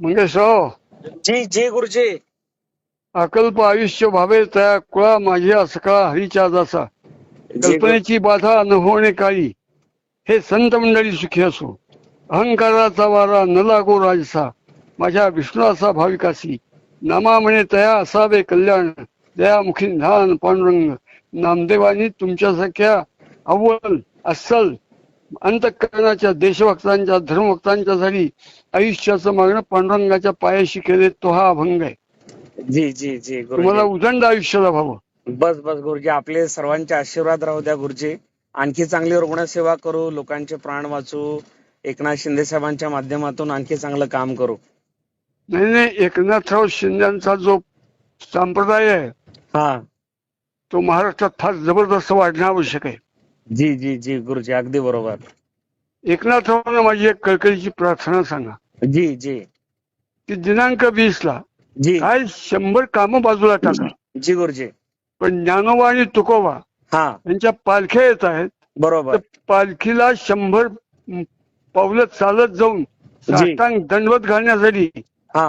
मंगेशराव जी जी गुरुजी. अकल्प आयुष्य व्हावे त्या कुळा माझ्या सकळा हरीच्या दासा जी गुरु- कल्पनेची बाधा न होणे काळी. हे संत मंडळी सुखी असो. अहंकाराचा वारा न लागो राजसा. माझ्या विष्णुचा भाविकासी. नामा म्हणे तया असावे कल्याण. दयामुखी ध्यान पांडुरंग. नामदेवानी तुमच्यासारख्या अव्वल अस्सल अंतकरणाच्या देशभक्तांच्या धर्मभक्तांच्या झाली आयुष्याचं मागणं पांडुरंगाच्या पायाशी केले तो हा अभंग आहे. जी जी जी तुम्हाला उदंड आयुष्य लाभावं बस बस गुरुजी आपले सर्वांचे आशीर्वाद राहू द्या गुरुजी. आणखी चांगली रुग्णसेवा करू लोकांचे प्राण वाचू. एकनाथ शिंदे साहेबांच्या माध्यमातून आणखी चांगलं काम करू. नाही नाही एकनाथराव शिंदेचा जो संप्रदाय आहे हा. तो महाराष्ट्रात फार जबरदस्त वाढणं आवश्यक आहे. जी जी जी गुरुजी अगदी बरोबर. एकनाथरावांना माझी एक कळकळीची प्रार्थना सांगा. जी जी. की दिनांक वीस ला जी. काय शंभर कामं बाजूला टाका. जी गुरुजी. पण ज्ञानोबा आणि तुकोबा हा. यांच्या पालख्या येत आहेत. बरोबर. तर पालखीला शंभर पावलं चालत जाऊन साष्टांग दंडवत घालण्यासाठी हा.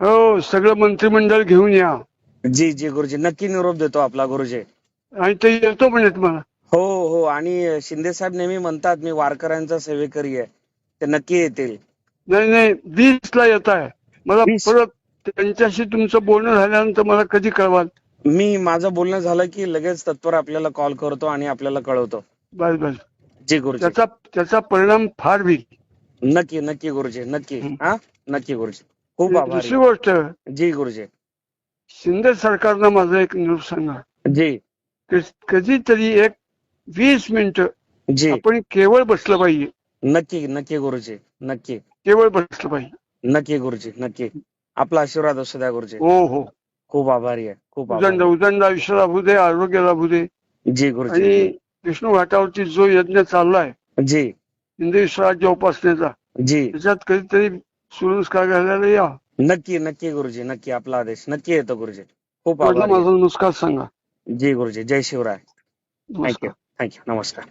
हो सगळं मंत्रिमंडळ घेऊन या. जी जी गुरुजी. नक्की निरोप देतो आपला गुरुजी. आणि ते येतो म्हणजे तुम्हाला हो हो. आणि शिंदे साहेब नेहमी म्हणतात मी वारकऱ्यांचा सेवेकरी आहे. ते नक्की येतील. नाही नाही. वीस ला येत आहे. मला 20? परत त्यांच्याशी तुमचं बोलणं झाल्यानंतर मला कधी कळवाल? मी माझं बोलणं झालं की लगेच तत्पर आपल्याला कॉल करतो आणि आपल्याला कळवतो. बस बस जी गुरुजी. त्याचा त्याचा परिणाम फार होईल. नक्की नक्की गुरुजी. नक्की. हं. हा? नक्की गुरुजी. खूप दुसरी आभारी. गोष्ट. जी गुरुजी. शिंदे सरकारनं माझा एक निरोप सांगा. जी. की कधीतरी एक वीस मिनिटं जी. आपण केवळ बसलं पाहिजे. नक्की नक्की गुरुजी नक्की. केवळ बसलं पाहिजे. नक्की गुरुजी नक्की. आपला आशीर्वाद असू द्या गुरुजी. हो हो. खूप आभारी आहे खूप उदंड आभारी उदंड आयुष्य लाभू दे आरोग्य लाभू दे. जी गुरुजी. विष्णू घाटावरती जो यज्ञ चाललाय जी. हिंदवी स्वराज्य उपासनेचा जी. त्याच्यात कधीतरी सूर्यनमस्कार घालायला या. नक्की नक्की गुरुजी नक्की. आपला आदेश नक्की येतो गुरुजी. खूप माझा आभारी आहे. माझा नमस्कार सांगा. जी गुरुजी जय शिवराय. थँक्यू नमस्कार थँक्यू नमस्कार